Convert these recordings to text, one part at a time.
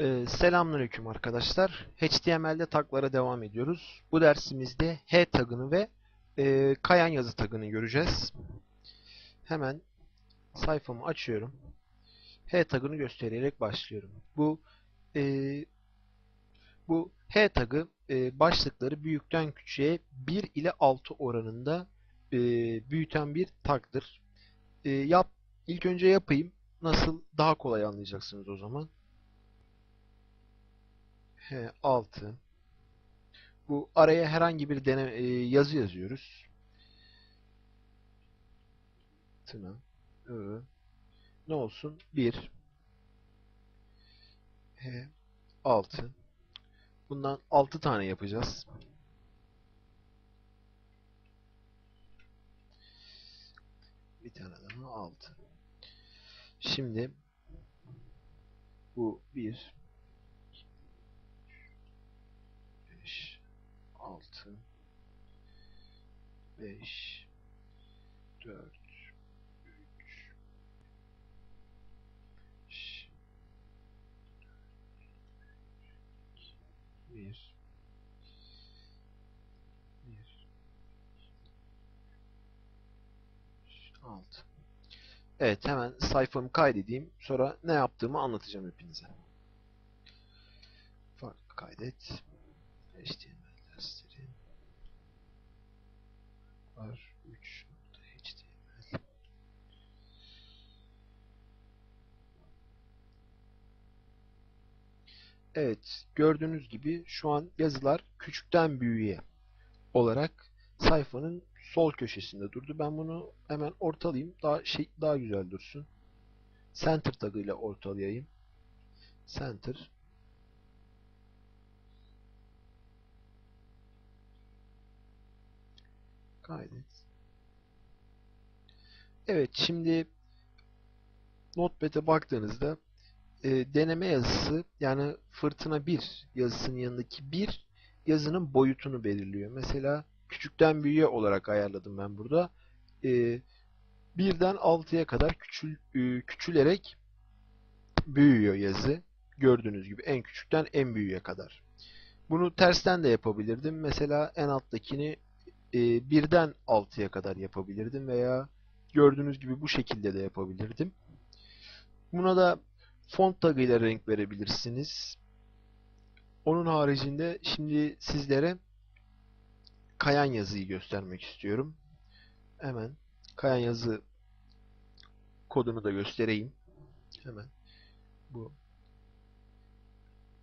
Ee, selamünaleyküm arkadaşlar. HTML'de taglara devam ediyoruz. Bu dersimizde H tagını ve e, kayan yazı tagını göreceğiz. Hemen sayfamı açıyorum. H tagını göstererek başlıyorum. Bu e, bu H tagı e, başlıkları büyükten küçüğe 1 ile 6 oranında e, büyüten bir tagdır. E, yap, ilk önce yapayım. Nasıl daha kolay anlayacaksınız o zaman. H 6 Bu araya herhangi bir deneme, e, yazı yazıyoruz. Tına Ö Ne olsun? 1 H 6 Bundan 6 tane yapacağız. Bir tane daha 6 Şimdi bu 1 5 6 5 4 3 5 1 1 6 Evet hemen sayfamı kaydedeyim. Sonra ne yaptığımı anlatacağım hepinize. Farklı kaydet. HTML var 3.html Evet, gördüğünüz gibi şu an yazılar küçükten büyüğe olarak sayfanın sol köşesinde durdu. Ben bunu hemen ortalayayım. Daha şey daha güzel dursun. Center tagıyla ortalayayım. Center Kaydet. Evet, şimdi Notepad'e baktığınızda e, deneme yazısı yani fırtına 1 yazısının yanındaki 1 yazının boyutunu belirliyor. Mesela küçükten büyüğe olarak ayarladım ben burada. E, 1'den 6'ya kadar küçül, e, küçülerek büyüyor yazı. Gördüğünüz gibi en küçükten en büyüğe kadar. Bunu tersten de yapabilirdim. Mesela en alttakini e, birden 6'ya kadar yapabilirdim veya gördüğünüz gibi bu şekilde de yapabilirdim. Buna da font tagıyla renk verebilirsiniz. Onun haricinde şimdi sizlere kayan yazıyı göstermek istiyorum. Hemen kayan yazı kodunu da göstereyim. Hemen bu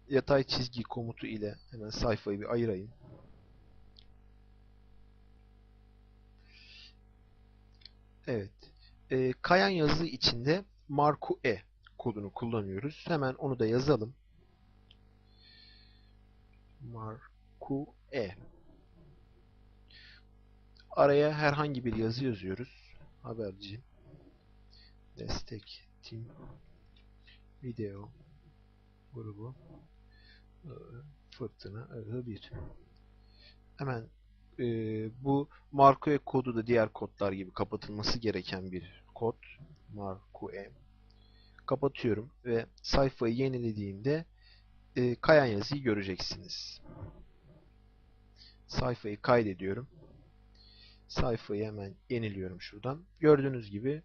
yatay çizgi komutu ile hemen sayfayı bir ayırayım. Evet. E, kayan yazı içinde Marku E kodunu kullanıyoruz. Hemen onu da yazalım. Marku E. Araya herhangi bir yazı yazıyoruz. Haberci. Destek. Team. Video. Grubu. Fırtına. Arı 1. Hemen e, bu Marco E kodu da diğer kodlar gibi kapatılması gereken bir kod. Marco E. Kapatıyorum ve sayfayı yenilediğimde e, kayan yazıyı göreceksiniz. Sayfayı kaydediyorum. Sayfayı hemen yeniliyorum şuradan. Gördüğünüz gibi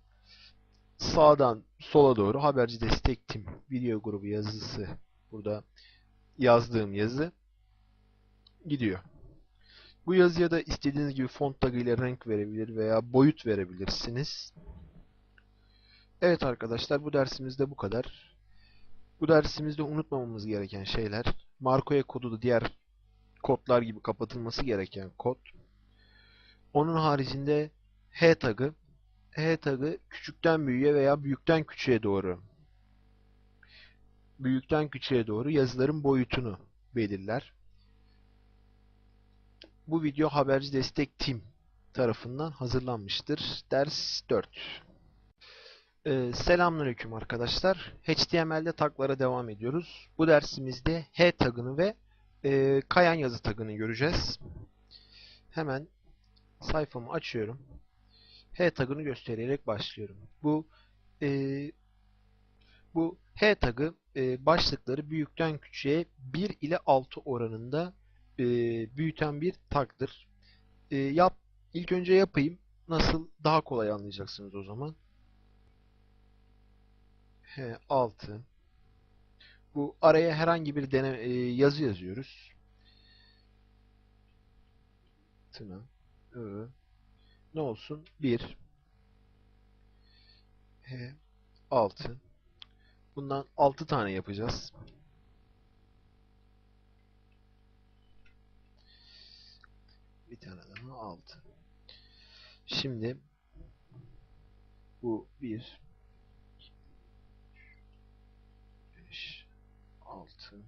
sağdan sola doğru haberci destek tim video grubu yazısı burada yazdığım yazı gidiyor. Bu yazıya da istediğiniz gibi font tagıyla renk verebilir veya boyut verebilirsiniz. Evet arkadaşlar bu dersimizde bu kadar. Bu dersimizde unutmamamız gereken şeyler Marcoya kodu da diğer kodlar gibi kapatılması gereken kod. Onun haricinde H tagı H tagı küçükten büyüğe veya büyükten küçüğe doğru büyükten küçüğe doğru yazıların boyutunu belirler. Bu video Haberci Destek Team tarafından hazırlanmıştır. Ders 4. Ee, selamünaleyküm arkadaşlar. HTML'de taglara devam ediyoruz. Bu dersimizde H tagını ve e, kayan yazı tagını göreceğiz. Hemen sayfamı açıyorum. H tagını göstererek başlıyorum. Bu e, bu H tagı e, başlıkları büyükten küçüğe 1 ile 6 oranında e, büyüten bir tagdır. E, yap, ilk önce yapayım. Nasıl? Daha kolay anlayacaksınız o zaman. H6 Bu araya herhangi bir dene, e, yazı yazıyoruz. Tına Ö Ne olsun? 1 H 6 Bundan 6 tane yapacağız. Bir tane daha 6. Şimdi bu 1 5 6